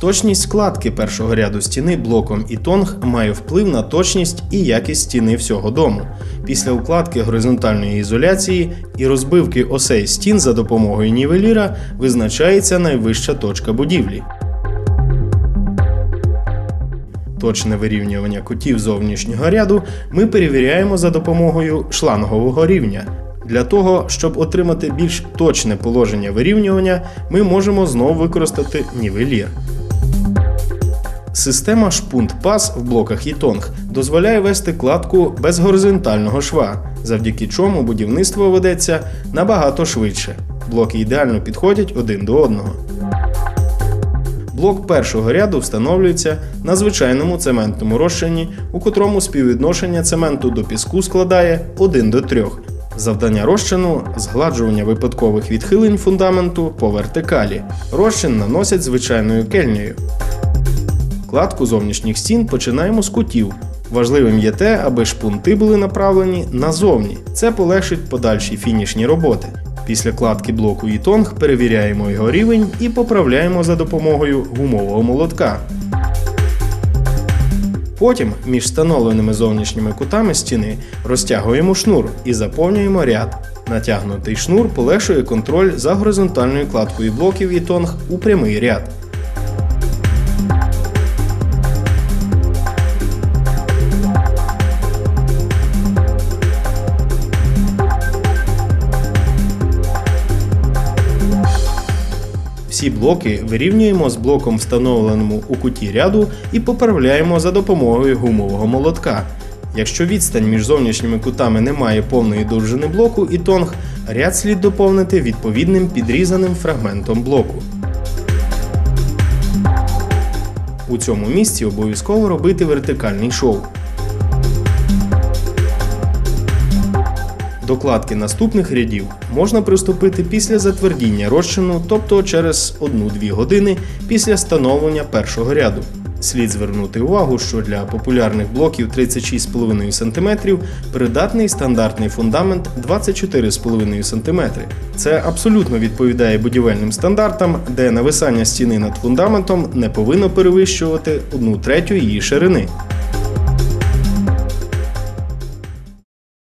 Точність складки першого ряду стіни блоком і тонг має вплив на точність і якість стіни всього дому. Після укладки горизонтальної ізоляції і розбивки осей стін за допомогою нівеліра визначається найвища точка будівлі. Точне вирівнювання кутів зовнішнього ряду ми перевіряємо за допомогою шлангового рівня. Для того, щоб отримати більш точне положення вирівнювання, ми можемо знову використати нівелір. Система шпунт-пас в блоках Ітонг дозволяє вести кладку без горизонтального шва, завдяки чому будівництво ведеться набагато швидше. Блоки ідеально підходять один до одного. Блок першого ряду встановлюється на звичайному цементному розчині, у котрому співвідношення цементу до піску складає 1 до 3. Завдання розчину згладжування випадкових відхилень фундаменту по вертикалі. Розчин наносять звичайною кельнею. Кладку зовнішніх стін починаємо з кутів. Важливим є те, аби шпунти були направлені назовні. Це полегшить подальші фінішні роботи. Після кладки блоку і тонг перевіряємо його рівень і поправляємо за допомогою гумового молотка. Потім між встановленими зовнішніми кутами стіни розтягуємо шнур і заповнюємо ряд. Натягнутий шнур полегшує контроль за горизонтальною кладкою блоків і тонг у прямий ряд. Всі блоки вирівнюємо з блоком, встановленому у куті ряду, і поправляємо за допомогою гумового молотка. Якщо відстань між зовнішніми кутами не має повної довжини блоку і тонг, ряд слід доповнити відповідним підрізаним фрагментом блоку. У цьому місці обов'язково робити вертикальний шов. До кладки наступних рядів можна приступити після затвердіння розчину, тобто через 1-2 години після встановлення першого ряду. Слід звернути увагу, що для популярних блоків 36,5 см придатний стандартний фундамент 24,5 см. Це абсолютно відповідає будівельним стандартам, де нависання стіни над фундаментом не повинно перевищувати 1 третю її ширини.